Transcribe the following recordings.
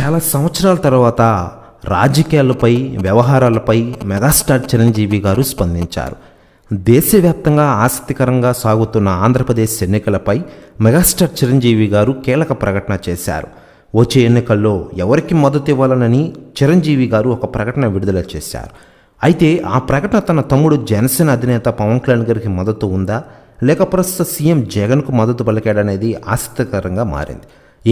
చాలా సంవత్సరాల తర్వాత రాజకీయాలపై వ్యవహారాలపై మెగాస్టార్ చిరంజీవి గారు స్పందించారు. దేశవ్యాప్తంగా ఆసక్తికరంగా సాగుతున్న ఆంధ్రప్రదేశ్ ఎన్నికలపై మెగాస్టార్ చిరంజీవి గారు కీలక ప్రకటన చేశారు. వచ్చే ఎన్నికల్లో ఎవరికి మద్దతు ఇవ్వాలనని చిరంజీవి గారు ఒక ప్రకటన విడుదల చేశారు. అయితే ఆ ప్రకటన తన తమ్ముడు జనసేన అధినేత పవన్ కళ్యాణ్ గారికి మద్దతు ఉందా? లేక ప్రస్తుత సీఎం జగన్కు మద్దతు పలికాడనేది ఆసక్తికరంగా మారింది.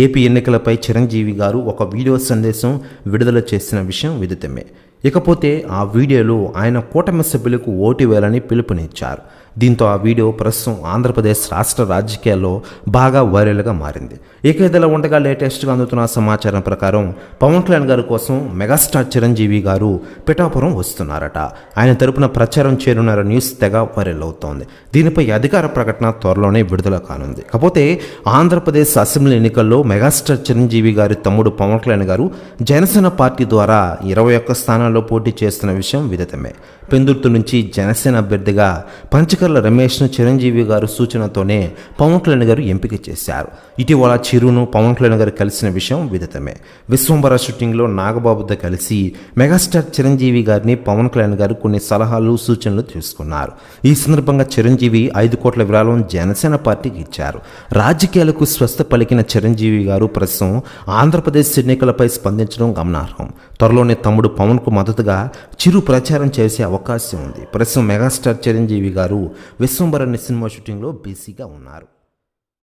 ఏపీ ఎన్నికలపై చిరంజీవి గారు ఒక వీడియో సందేశం విడుదల చేసిన విషయం విదితమే. ఇకపోతే ఆ వీడియోలో ఆయన కూటమి సభ్యులకు ఓటు వేయాలని పిలుపునిచ్చారు. దీంతో ఆ వీడియో ప్రస్తుతం ఆంధ్రప్రదేశ్ రాష్ట్ర రాజకీయాల్లో బాగా వైరల్గా మారింది. ఇక ఇదిలా ఉండగా లేటెస్ట్గా అందుతున్న సమాచారం ప్రకారం పవన్ కళ్యాణ్ గారి కోసం మెగాస్టార్ చిరంజీవి గారు పిఠాపురం వస్తున్నారట. ఆయన తరపున ప్రచారం చేరున్నార న్యూస్ తెగ వైరల్ అవుతోంది. దీనిపై అధికార ప్రకటన త్వరలోనే విడుదల కానుంది. కాకపోతే ఆంధ్రప్రదేశ్ అసెంబ్లీ ఎన్నికల్లో మెగాస్టార్ చిరంజీవి గారి తమ్ముడు పవన్ కళ్యాణ్ గారు జనసేన పార్టీ ద్వారా ఇరవై ఒక్క స్థానాలు స్థానాల్లో పోటీ చేస్తున్న విషయం విదితమే. పెందుర్తు నుంచి జనసేన అభ్యర్థిగా పంచకర్ల రమేష్ను చిరంజీవి గారు సూచనతోనే పవన్ కళ్యాణ్ గారు ఎంపిక చేశారు. ఇటీవల చిరును పవన్ కళ్యాణ్ గారు కలిసిన విషయం విదితమే. విశ్వంబర షూటింగ్లో నాగబాబుతో కలిసి మెగాస్టార్ చిరంజీవి గారిని పవన్ కళ్యాణ్ గారు కొన్ని సలహాలు సూచనలు తీసుకున్నారు. ఈ సందర్భంగా చిరంజీవి ఐదు కోట్ల విరాళం జనసేన పార్టీకి ఇచ్చారు. రాజకీయాలకు స్వస్థ పలికిన చిరంజీవి గారు ప్రస్తుతం ఆంధ్రప్రదేశ్ ఎన్నికలపై స్పందించడం గమనార్హం. త్వరలోనే తమ్ముడు పవన్కు మద్దతుగా చిరు ప్రచారం చేసే అవకాశం ఉంది. ప్రస్తుతం మెగాస్టార్ చిరంజీవి గారు విశ్వంబర సినిమా షూటింగ్లో బిజీగా ఉన్నారు.